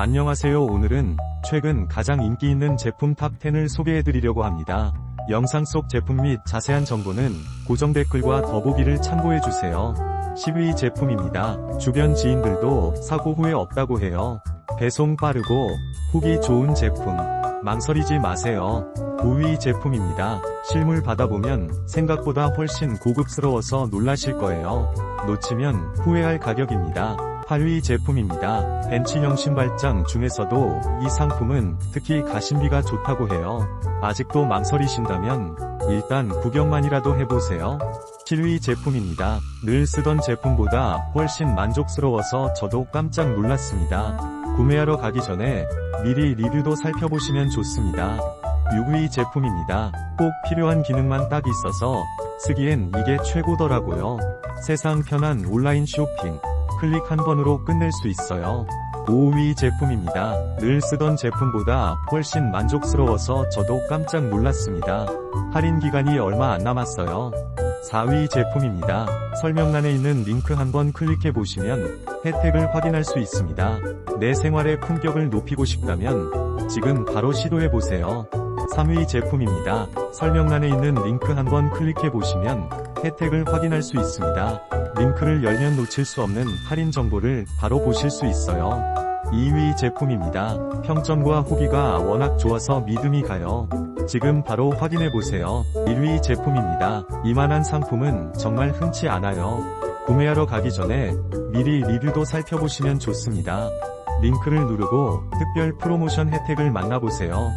안녕하세요. 오늘은 최근 가장 인기 있는 제품 탑10을 소개해드리려고 합니다. 영상 속 제품 및 자세한 정보는 고정 댓글과 더보기를 참고해주세요. 10위 제품입니다. 주변 지인들도 사고 후회 없다고 해요. 배송 빠르고 후기 좋은 제품. 망설이지 마세요. 5위 제품입니다. 실물 받아보면 생각보다 훨씬 고급스러워서 놀라실 거예요. 놓치면 후회할 가격입니다. 8위 제품입니다. 벤치형 신발장 중에서도 이 상품은 특히 가심비가 좋다고 해요. 아직도 망설이신다면 일단 구경만이라도 해보세요. 7위 제품입니다. 늘 쓰던 제품보다 훨씬 만족스러워서 저도 깜짝 놀랐습니다. 구매하러 가기 전에 미리 리뷰도 살펴보시면 좋습니다. 6위 제품입니다. 꼭 필요한 기능만 딱 있어서 쓰기엔 이게 최고더라고요. 세상 편한 온라인 쇼핑. 클릭 한 번으로 끝낼 수 있어요. 5위 제품입니다. 늘 쓰던 제품보다 훨씬 만족스러워서 저도 깜짝 놀랐습니다. 할인 기간이 얼마 안 남았어요. 4위 제품입니다. 설명란에 있는 링크 한번 클릭해 보시면 혜택을 확인할 수 있습니다. 내 생활의 품격을 높이고 싶다면 지금 바로 시도해 보세요. 3위 제품입니다. 설명란에 있는 링크 한번 클릭해 보시면 혜택을 확인할 수 있습니다. 링크를 열면 놓칠 수 없는 할인 정보를 바로 보실 수 있어요. 2위 제품입니다. 평점과 후기가 워낙 좋아서 믿음이 가요. 지금 바로 확인해 보세요. 1위 제품입니다. 이만한 상품은 정말 흔치 않아요. 구매하러 가기 전에 미리 리뷰도 살펴보시면 좋습니다. 링크를 누르고 특별 프로모션 혜택을 만나보세요.